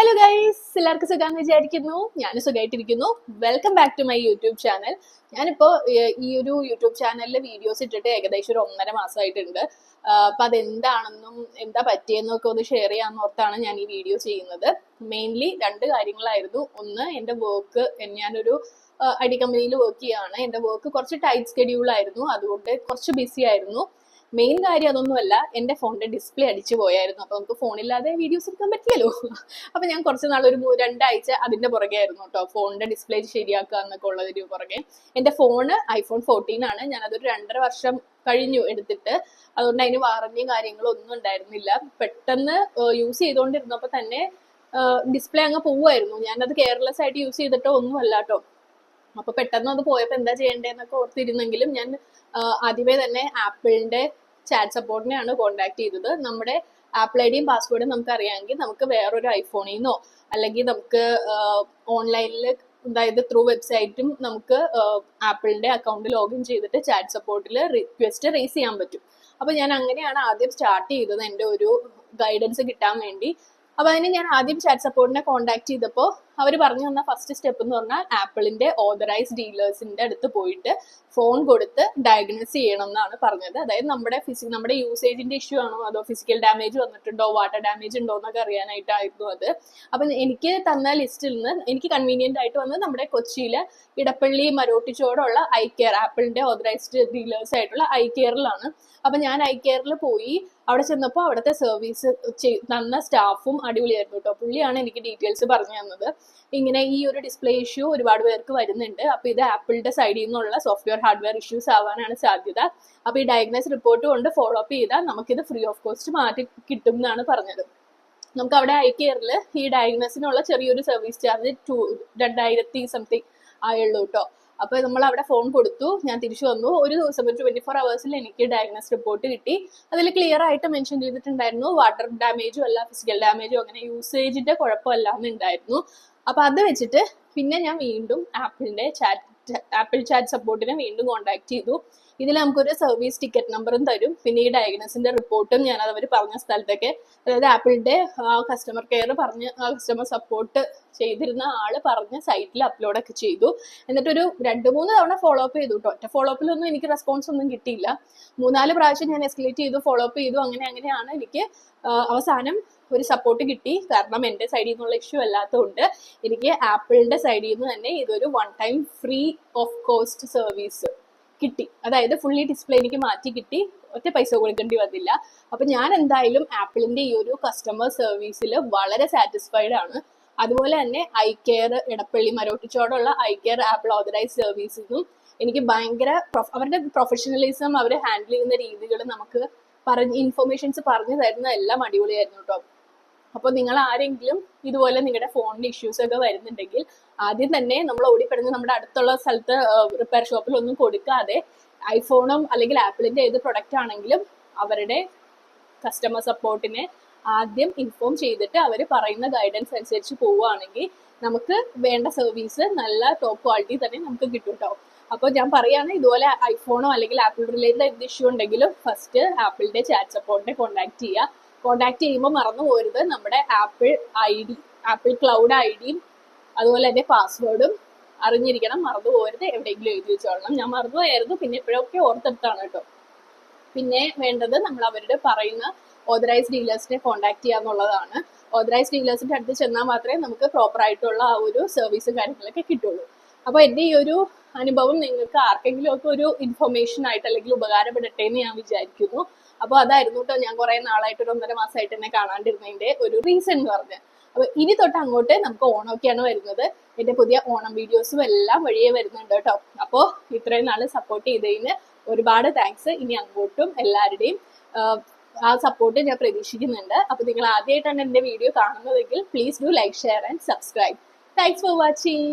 Hello guys എല്ലാവർക്കും സുഖാന്ന് വിചാരിക്കുന്നു. ഞാൻ സുഖമായിട്ടിരിക്കുന്നു welcome back to my YouTube channel ഞാനിപ്പോൾ ഈ ഒരു യൂട്യൂബ് ചാനലിൽ വീഡിയോസ് ഇട്ടിട്ട് ഏകദേശം ഒരു ഒന്നര മാസമായിട്ടുണ്ട്. അപ്പം അതെന്താണെന്നും എന്താ പറ്റിയെന്നും ഒക്കെ ഒന്ന് ഷെയർ ചെയ്യാമെന്ന് ഓർത്താണ് ഞാൻ ഈ വീഡിയോ ചെയ്യുന്നത്. മെയിൻലി രണ്ട് കാര്യങ്ങളായിരുന്നു. ഒന്ന് എന്റെ വർക്ക് ഞാനൊരു ഐ ടി കമ്പനിയിൽ വർക്ക് ചെയ്യുകയാണ് എന്റെ വർക്ക് കുറച്ച് ടൈറ്റ് സ്കെഡ്യൂൾ ആയിരുന്നു. അതുകൊണ്ട് കുറച്ച് ബിസി ആയിരുന്നു. മെയിൻ കാര്യം അതൊന്നുമല്ല എന്റെ ഫോണിന്റെ ഡിസ്പ്ലേ അടിച്ചു പോയായിരുന്നു. അപ്പോൾ നമുക്ക് ഫോണില്ലാതെ വീഡിയോസ് എടുക്കാൻ പറ്റില്ലല്ലോ. അപ്പോൾ ഞാൻ കുറച്ച് നാൾ ഒരു രണ്ടാഴ്ച അതിന്റെ പുറകെ ആയിരുന്നു കേട്ടോ. ഫോണിന്റെ ഡിസ്പ്ലേ ശരിയാക്കുക എന്നൊക്കെ ഉള്ളതിന് പുറകെ. എന്റെ ഫോണ് ഐഫോൺ ഫോർട്ടീൻ ആണ്. ഞാനതൊരു രണ്ടര വർഷം കഴിഞ്ഞു എടുത്തിട്ട്. അതുകൊണ്ട് അതിന് വാറന്റിയും കാര്യങ്ങളും ഒന്നും ഉണ്ടായിരുന്നില്ല. പെട്ടെന്ന് യൂസ് ചെയ്തുകൊണ്ടിരുന്നപ്പോൾ തന്നെ ഡിസ്പ്ലേ അങ്ങ് പോവുമായിരുന്നു ഞാനത് കെയർലെസ് ആയിട്ട് യൂസ് ചെയ്തിട്ടോ ഒന്നും അല്ല കേട്ടോ. അപ്പൊ പെട്ടെന്ന് അത് പോയപ്പോ എന്താ ചെയ്യേണ്ടതെന്നൊക്കെ ഓർത്തിരുന്നെങ്കിലും ഞാൻ ആദ്യമേ തന്നെ ആപ്പിളിന്റെ ചാറ്റ് സപ്പോർട്ടിനെയാണ് കോൺടാക്ട് ചെയ്തത്. നമ്മുടെ ആപ്പിൾ ഐ ഡിയും പാസ്വേഡും നമുക്ക് അറിയാമെങ്കിൽ നമുക്ക് വേറൊരു ഐഫോണിൽ നിന്നോ അല്ലെങ്കിൽ നമുക്ക് ഓൺലൈനിൽ അതായത് ത്രൂ വെബ്സൈറ്റും നമുക്ക് ആപ്പിളിന്റെ അക്കൗണ്ട് ലോഗിൻ ചെയ്തിട്ട് ചാറ്റ് സപ്പോർട്ടിൽ റിക്വസ്റ്റ് റേസ് ചെയ്യാൻ പറ്റും. അപ്പൊ ഞാൻ അങ്ങനെയാണ് ആദ്യം സ്റ്റാർട്ട് ചെയ്തത് എന്റെ ഒരു ഗൈഡൻസ് കിട്ടാൻ വേണ്ടി. അപ്പൊ അതിന് ഞാൻ ആദ്യം ചാറ്റ് സപ്പോർട്ടിനെ കോൺടാക്ട് ചെയ്തപ്പോൾ അവർ പറഞ്ഞു തന്ന ഫസ്റ്റ് സ്റ്റെപ്പ് എന്ന് പറഞ്ഞാൽ ആപ്പിളിന്റെ ഓതറൈസ് ഡീലേഴ്സിന്റെ അടുത്ത് പോയിട്ട് ഫോൺ കൊടുത്ത് ഡയഗ്നോസ് ചെയ്യണം എന്നാണ് പറഞ്ഞത്. അതായത് നമ്മുടെ ഫിസി നമ്മുടെ യൂസേജിന്റെ ഇഷ്യൂ ആണോ അതോ ഫിസിക്കൽ ഡാമേജ് വന്നിട്ടുണ്ടോ വാട്ടർ ഡാമേജ് ഉണ്ടോ എന്നൊക്കെ അറിയാനായിട്ടായിരുന്നു അത്. അപ്പൊ എനിക്ക് തന്ന ലിസ്റ്റിൽ നിന്ന് എനിക്ക് കൺവീനിയന്റ് ആയിട്ട് വന്നത് നമ്മുടെ കൊച്ചിയിലെ ഇടപ്പള്ളി മരോട്ടിച്ചോടുള്ള ഐ കെയർ ആപ്പിളിന്റെ ഓതറൈസ്ഡ് ഡീലേഴ്സ് ആയിട്ടുള്ള ഐ കെയറിലാണ് അപ്പൊ ഞാൻ ഐ കെയറിൽ പോയി അവിടെ ചെന്നപ്പോൾ അവിടുത്തെ സർവീസ് തന്ന സ്റ്റാഫും അടിപൊളിയായിരുന്നു കേട്ടോ. പുള്ളിയാണ് എനിക്ക് ഡീറ്റെയിൽസ് പറഞ്ഞു തന്നത്. ഇങ്ങനെ ഈ ഒരു ഡിസ്പ്ലേ ഇഷ്യൂ ഒരുപാട് പേർക്ക് വരുന്നുണ്ട്. അപ്പോൾ ഇത് ആപ്പിളിന്റെ സൈഡിൽ നിന്നുള്ള സോഫ്റ്റ്വെയർ ഹാർഡ്വെയർ ഇഷ്യൂസ് ആവാനാണ് സാധ്യത. അപ്പോൾ ഈ ഡയഗ്നോസ് റിപ്പോർട്ട് കൊണ്ട് ഫോളോ അപ്പ് ചെയ്താൽ നമുക്കിത് ഫ്രീ ഓഫ് കോസ്റ്റ് മാറ്റി കിട്ടും എന്നാണ് പറഞ്ഞത്. നമുക്ക് അവിടെ ഐ കെയറിൽ ഈ ഡയഗ്നോസിനുള്ള ചെറിയൊരു സർവീസ് ചാർജ് ടു രണ്ടായിരത്തി സംതിങ് ആയുള്ളൂ കേട്ടോ. അപ്പൊ നമ്മൾ അവിടെ ഫോൺ കൊടുത്തു ഞാൻ തിരിച്ചു വന്നു. ഒരു ദിവസം ഒരു ട്വന്റി ഫോർ അവേഴ്സിൽ എനിക്ക് ഡയഗ്നോസ് റിപ്പോർട്ട് കിട്ടി. അതിൽ ക്ലിയർ ആയിട്ട് മെൻഷൻ ചെയ്തിട്ടുണ്ടായിരുന്നു വാട്ടർ ഡാമേജും അല്ല ഫിസിക്കൽ ഡാമേജും അങ്ങനെ യൂസേജിന്റെ കുഴപ്പമല്ല എന്നുണ്ടായിരുന്നു. അപ്പൊ അത് വെച്ചിട്ട് പിന്നെ ഞാൻ വീണ്ടും ആപ്പിളിന്റെ ചാറ്റ് ആപ്പിൾ ചാറ്റ് സപ്പോർട്ടിനെ വീണ്ടും കോൺടാക്ട് ചെയ്തു. ഇതിൽ നമുക്കൊരു സർവീസ് ടിക്കറ്റ് നമ്പറും തരും. പിന്നെ ഈ ഡയഗ്നോസിന്റെ റിപ്പോർട്ടും ഞാൻ അവർ പറഞ്ഞ സ്ഥലത്തൊക്കെ. അതായത് ആപ്പിളിന്റെ കസ്റ്റമർ കെയർ പറഞ്ഞ് കസ്റ്റമർ സപ്പോർട്ട് ചെയ്തിരുന്ന ആൾ പറഞ്ഞ സൈറ്റിൽ അപ്ലോഡ് ഒക്കെ ചെയ്തു. എന്നിട്ടൊരു രണ്ട് മൂന്ന് തവണ ഫോളോ അപ്പ് ചെയ്തു കേട്ടോ ഒറ്റ ഫോളോ അപ്പിലൊന്നും എനിക്ക് റെസ്പോൺസ് ഒന്നും കിട്ടിയില്ല. മൂന്നാൽ പ്രാവശ്യം ഞാൻ എസ്കലേറ്റ് ചെയ്തു ഫോളോ അപ്പ് ചെയ്തു അങ്ങനെ അങ്ങനെയാണ് എനിക്ക് അവസാനം ഒരു സപ്പോർട്ട് കിട്ടി. കാരണം എന്റെ സൈഡിൽ നിന്നുള്ള ഇഷ്യൂ അല്ലാത്തതുകൊണ്ട് എനിക്ക് ആപ്പിളിന്റെ സൈഡിൽ നിന്ന് തന്നെ ഇതൊരു one time free of cost service കിട്ടി. അതായത് ഫുള്ളി ഡിസ്പ്ലേ എനിക്ക് മാറ്റി കിട്ടി. ഒറ്റ പൈസ കൊടുക്കേണ്ടി വന്നില്ല. അപ്പൊ ഞാൻ എന്തായാലും ആപ്പിളിന്റെ ഈ ഒരു കസ്റ്റമർ സർവീസിൽ വളരെ സാറ്റിസ്ഫൈഡ് ആണ്. അതുപോലെ തന്നെ ഐ കെയർ ഇടപ്പള്ളി മരോട്ടിച്ചോടുള്ള ഐ കെയർ ആപ്പിൾ ഓതറൈസ് സർവീസിനും എനിക്ക് ഭയങ്കര അവരുടെ പ്രൊഫഷണലിസം അവർ ഹാൻഡിൽ ചെയ്യുന്ന രീതികൾ നമുക്ക് പറഞ്ഞ് ഇൻഫർമേഷൻസ് പറഞ്ഞു തരുന്ന എല്ലാം അടിപൊളിയായിരുന്നു കേട്ടോ അപ്പോൾ നിങ്ങൾ ആരെങ്കിലും ഇതുപോലെ നിങ്ങളുടെ ഫോണിന്റെ ഇഷ്യൂസ് ഒക്കെ വരുന്നുണ്ടെങ്കിൽ ആദ്യം തന്നെ നമ്മൾ ഓടിപ്പെടുന്ന നമ്മുടെ അടുത്തുള്ള സ്ഥലത്ത് റിപ്പയർ ഷോപ്പിൽ ഒന്നും കൊടുക്കാതെ ഐഫോണും അല്ലെങ്കിൽ ആപ്പിളിന്റെ ഏത് പ്രൊഡക്റ്റ് ആണെങ്കിലും അവരുടെ കസ്റ്റമർ സപ്പോർട്ടിനെ ആദ്യം ഇൻഫോം ചെയ്തിട്ട് അവർ പറയുന്ന ഗൈഡൻസ് അനുസരിച്ച് പോവുകയാണെങ്കിൽ നമുക്ക് വേണ്ട സർവീസ് നല്ല ടോപ്പ് ക്വാളിറ്റി തന്നെ നമുക്ക് കിട്ടും കേട്ടോ അപ്പോൾ ഞാൻ പറയാണ് ഇതുപോലെ ഐഫോണോ അല്ലെങ്കിൽ ആപ്പിൾ റിലേറ്റഡ് എന്ത് ഇഷ്യൂ ഉണ്ടെങ്കിലും ഫസ്റ്റ് ആപ്പിളിന്റെ ചാറ്റ് സപ്പോർട്ടിനെ കോൺടാക്ട് ചെയ്യുക. കോൺടാക്ട് ചെയ്യുമ്പോൾ മറന്നു പോരുത്. നമ്മുടെ Apple I D Apple cloud I ഡിയും അതുപോലെ തന്നെ പാസ്വേഡും അറിഞ്ഞിരിക്കണം. മറന്നു പോരുത്. എവിടെയെങ്കിലും എഴുതി വെച്ചോളണം ഞാൻ മറന്നു പോയായിരുന്നു. പിന്നെ എപ്പോഴൊക്കെ ഓർത്തെടുത്താണ് കേട്ടോ പിന്നെ വേണ്ടത് നമ്മൾ അവരുടെ പറയുന്ന ഓതറൈസ് ഡീലേഴ്സിനെ കോൺടാക്ട് ചെയ്യുക എന്നുള്ളതാണ് ഓതറൈസ് ഡീലേഴ്സിന്റെ അടുത്ത് ചെന്നാൽ മാത്രമേ നമുക്ക് പ്രോപ്പർ ആയിട്ടുള്ള ആ ഒരു സർവീസും കാര്യങ്ങളൊക്കെ കിട്ടുള്ളൂ. അപ്പോൾ എന്റെ ഈ ഒരു അനുഭവം നിങ്ങൾക്ക് ആർക്കെങ്കിലും ഒക്കെ ഒരു ഇൻഫർമേഷൻ ആയിട്ട് അല്ലെങ്കിൽ ഉപകാരപ്പെടട്ടെ എന്ന് ഞാൻ വിചാരിക്കുന്നു. അപ്പോൾ അതായിരുന്നു കേട്ടോ ഞാൻ കുറേ നാളായിട്ട് ഒരു ഒന്നര മാസമായിട്ട് എന്നെ കാണാണ്ടിരുന്നതിന്റെ ഒരു റീസൺ എന്ന് പറഞ്ഞത് അപ്പൊ ഇനി തൊട്ട് അങ്ങോട്ട് നമുക്ക് ഓണമൊക്കെയാണ് വരുന്നത്. എന്റെ പുതിയ ഓണം വീഡിയോസും എല്ലാം വഴിയേ വരുന്നുണ്ട് കേട്ടോ അപ്പോൾ ഇത്രയും നാൾ സപ്പോർട്ട് ചെയ്തതിന് ഒരുപാട് താങ്ക്സ് ഇനി അങ്ങോട്ടും എല്ലാവരുടെയും ആ സപ്പോർട്ട് ഞാൻ പ്രതീക്ഷിക്കുന്നുണ്ട്. അപ്പൊ നിങ്ങൾ ആദ്യമായിട്ടാണ് എന്റെ വീഡിയോ കാണുന്നതെങ്കിൽ please do like share and subscribe thanks for watching